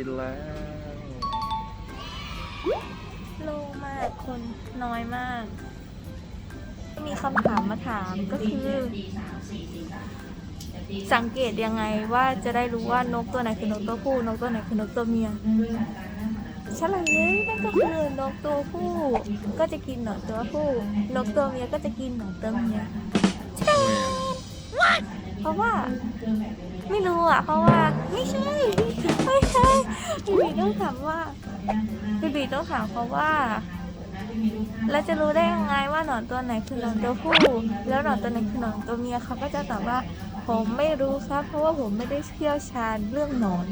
อยู่สนามบินแล้ว โล่งมากคนน้อยมาก มีคำถามมาถามก็คือ สังเกตยังไงว่าจะได้รู้ว่านกตัวไหนคือนกตัวผู้ นกตัวไหนคือนกตัวเมียเฉลยเลยนั่นก็คือนกตัวผู้ ก็จะกินหนอนตัวผู้ นกตัวเมียก็จะกินหนอนตัวเมียเพราะว่า ไม่รู้อะ เพราะว่าไม่ใช่ไม่ใช่บีบีต้องถามว่าบีบีต้องถามเขาว่าแล้วจะรู้ได้ยังไงว่าหนอนตัวไหนคือหนอนตัวผู้ แล้วหนอนตัวไหนคือหนอนตัวเมียเขาก็จะตอบว่า ผมไม่รู้ครับ เพราะว่าผมไม่ได้เชี่ยวชาญเรื่องหนอน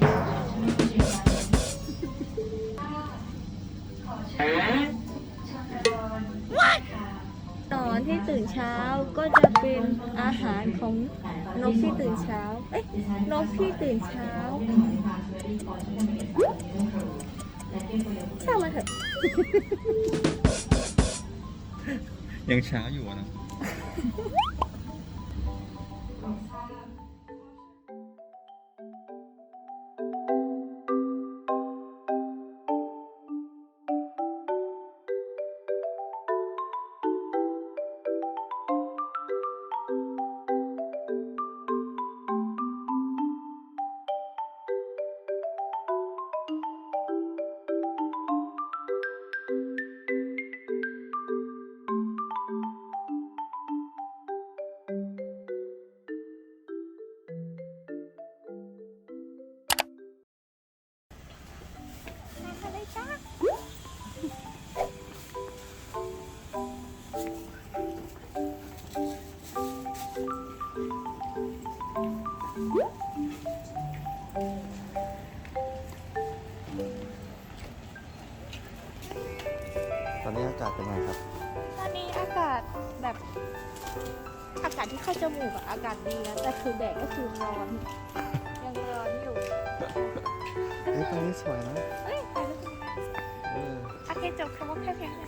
หนอนที่ตื่นเช้าก็จะเป็นอาหารของ นกที่ตื่นเช้า เอ้ย นกที่ตื่นเช้าช่างมันเถอะ ยังเช้าอยู่อะนะากาศที่เข้าจมูกอะอากาศดีนะแต่คือแดดก็คือร้อนยังร้อนอยู่เอ้ยตรงนี้สวยนะเอ้ยไปแล้วเออโอเคจบคำว่าแค่เพียงเท่านี้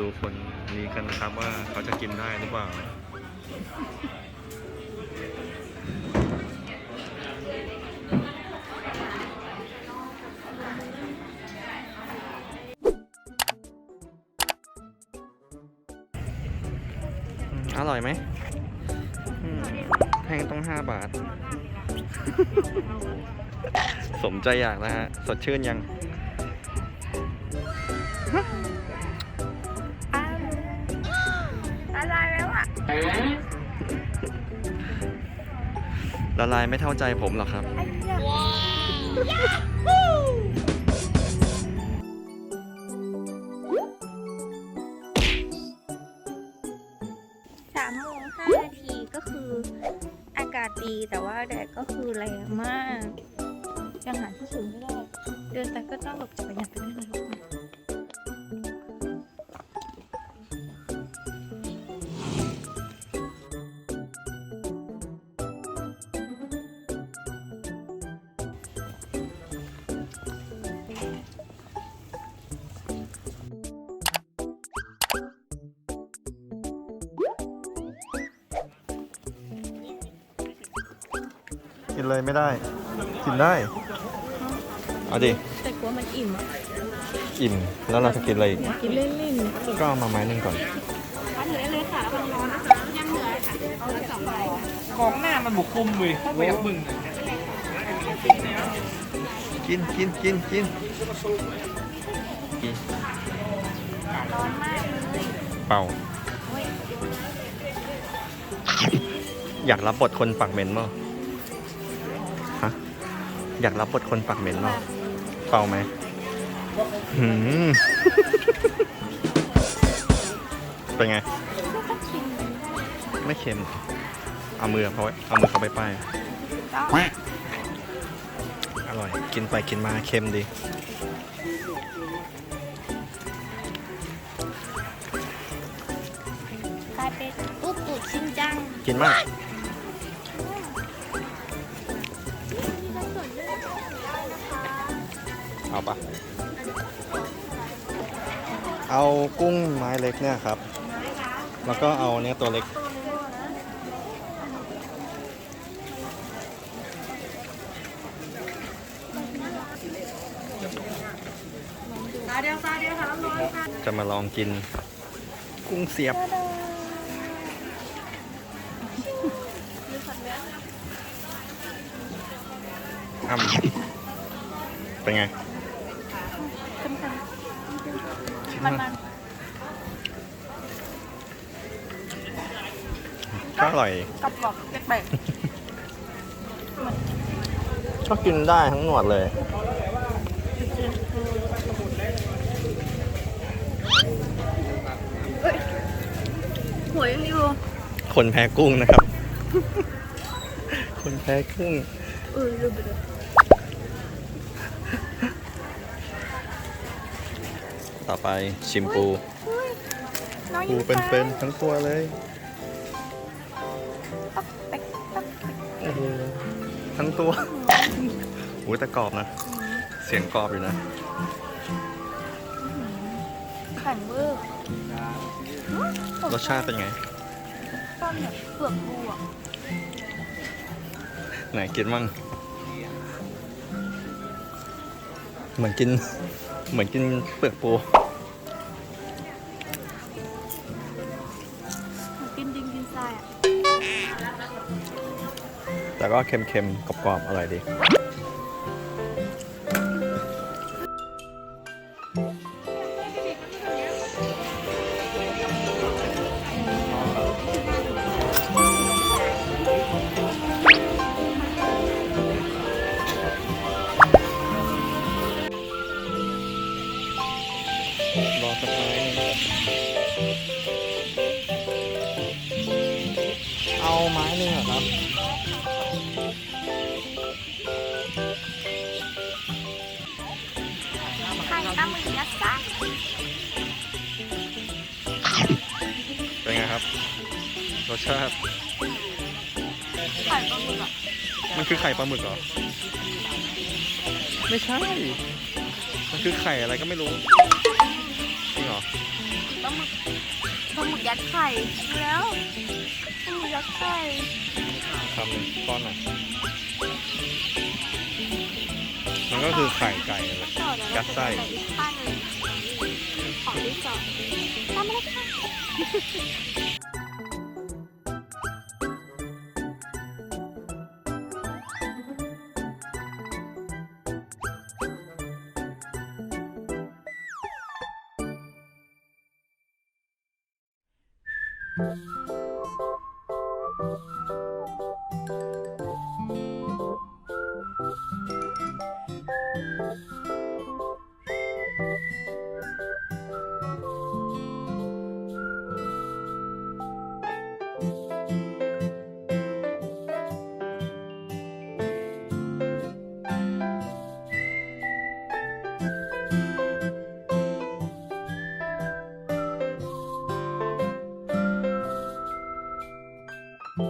ดูคนนี้กันนะครับว่าเขาจะกินได้หรือเปล่าอร่อยไหมอืมแพงต้อง 5 บาท สมใจอยากนะฮะ สดชื่นยัง ละลายไม่เท่าใจผมหรอกครับ สามโมงห้านาทีก็คืออากาศดีแต่ว่าแดดก็คือแรงมาก ยังหาที่สูงไม่ได้ เดินแต่ก็ต้องหลบจักรยานไปด้วยนะทุกคน กินเลยไม่ได้ กินได้ เอาดิ แต่กลัวมันอิ่มอะอิ่ม แล้วเราจะกินอะไรอีก กินเล่นๆก็เอามาไม้หนึ่งก่อน ของหน้ามันบุกคุมเว้ยไม่อยากมึงกินกินกินกินกินกินร้อนมากเลยเป่าโอ้ยอยากรับบทคนปากเหม็นมั้งฮะ อยากรับบทคนปากเหม็นมั้งเป่าไหมหืม เป็นไงก็ชิมได้ไม่เค็ม เอามือเขาไว้เอามือเขาไปป้ายก็อร่อย กินไปกินมาเค็มดี กลายเป็นตุ๊ดตุ๊ดชิงจัง กินมาก เอากุ้งไม้เล็กเนี่ยครับ แล้วก็เอาเนี้ยตัวเล็กจะมาลองกินกุ้งเสียบอ้ำเป็นไง มันมันก็อร่อยกรอบกรอบแปลกก็กินได้ทั้งหนวดเลยๆหัวยังอยู่คนแพ้กุ้งนะครับ คนแพ้กุ้งเออลืมไปเลย ต่อไปชิมปูอุ้ยน้องปูยิ้มเป็นๆทั้งตัวเลยตับเป็กตับเป็กโอ้โหทั้งตัวโอ้ยแต่กรอบนะ เสียงกรอบอยู่นะแข็งเวอร์รสชาติเป็นไง ต้นแบบเปลือกบัวไหนกินมั่งเหมือนกิน เหมือนกินเปลือกปู ก็เค็มๆกรอบๆอร่อยดี เป็นไงครับรสชาติไข่ปลาหมึกอะมันคือไข่ปลาหมึกเหรอ ไม่ใช่ มันคือไข่อะไรก็ไม่รู้จริงเหรอปลาหมึกปลาหมึกยัดไข่แล้วปลาหมึกยัดไข่ทำหนึ่งก้อนหน่อยมันก็คือไข่ไก่เลยต่อเดี๋ยวยัเราดจะไส้ ไปอีกข้างหนึ่งของที่สองทำอะไรคะ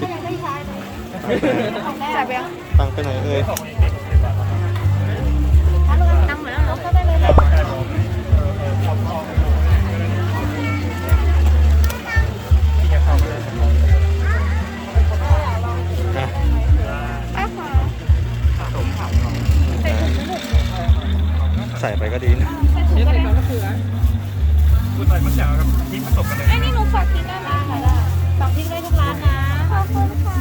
สิบจ่ายไปยังตังไปไหนเอ่ยนอีกสิบบาทตังค์เหมือนแล้วก็ได้เลยเอามาแค่ผมเออเออเอาเอาที่จะเข้าไปเลยอะป้าค่ะใส่ไปก็ดีนะคุณใส่มะเขือกับพริกผสมกันเลยไอ้นี่หนูฝากทิ้งได้ไหมคะได้ฝากทิ้งได้ทุกร้านนะ อบคุณค่ะ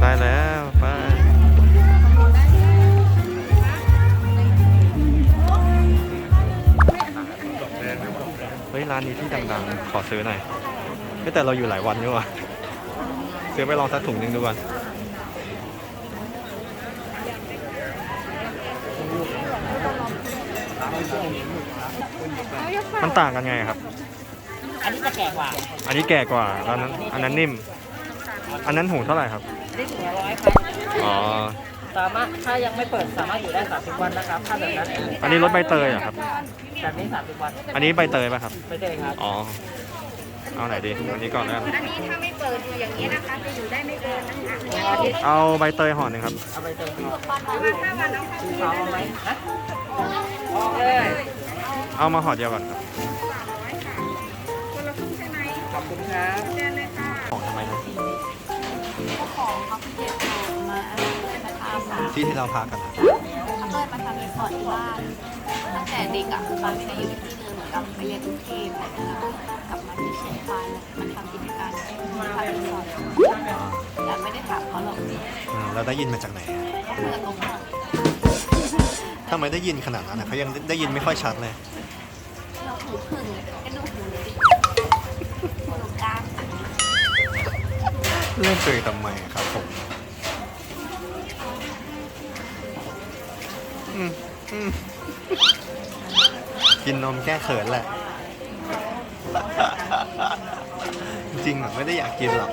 ได้แล้วไปเฮ้ยร้านนี้ที่ดังๆ ขอซื้อหน่อยแต่เราอยู่หลายวันนี่หว่ะซื้อไปลองสักถุงหนึ่งดูก่อนมันต่างกันไงครับ นนี้จะแก่กว่าอันนี้แก่กว่าแล้วนั้นอันนั้นนิ่ม อันนั้นหูเท่าไหร่ครับ ได้ถุงละร้อยครับอ๋อ สามารถถ้ายังไม่เปิดสามารถอยู่ได้30วันนะครับถ้าแบบนั้นอันนี้รสใบเตยเหรอครับ แบบนี้30วันอันนี้ใบเตยป่ะครับ ไม่ได้ครับ อ๋อ เอาไหนดี อันนี้ก่อนแล้วกันอันนี้ถ้าไม่เปิดอยู่อย่างนี้นะคะ จะอยู่ได้ไม่เกินนะคะเอาใบเตยห่อหนึ่งครับ เอาไปเติมครับสีขาวเอาไหมฮะออกเลย เอามาห่อเดียวก่อนครับข อบคุณครับห่อทำไมนะของเขาเก็บมามาทำค่ะที่ที่เราพากันนะเขาเคยมาทำรีสอร์ทที่บ้านตั้งแต่เด็กอะคือฟ้าไม่ได้อยู่ที่นี่เลยเหมือนกับไปเรียนกรุงเทพแล้วก็กลับมาที่เชียงรายมาทำกิจการทำรีสอร์ทแต่ไม่ได้ถามเขาหรอกอืมเราได้ยินมาจากไหนอะเขาเพื่อนตรงนั้นทำไมได้ยินขนาดนั้นนะเขายังได้ยินไม่ค่อยชัดเลย เราหูพึ่งเลยก็ดูหู เล่นตัวเองทำไมครับผมกินนมแก้เขินแหละ จริงๆอะไม่ได้อยากกินหรอก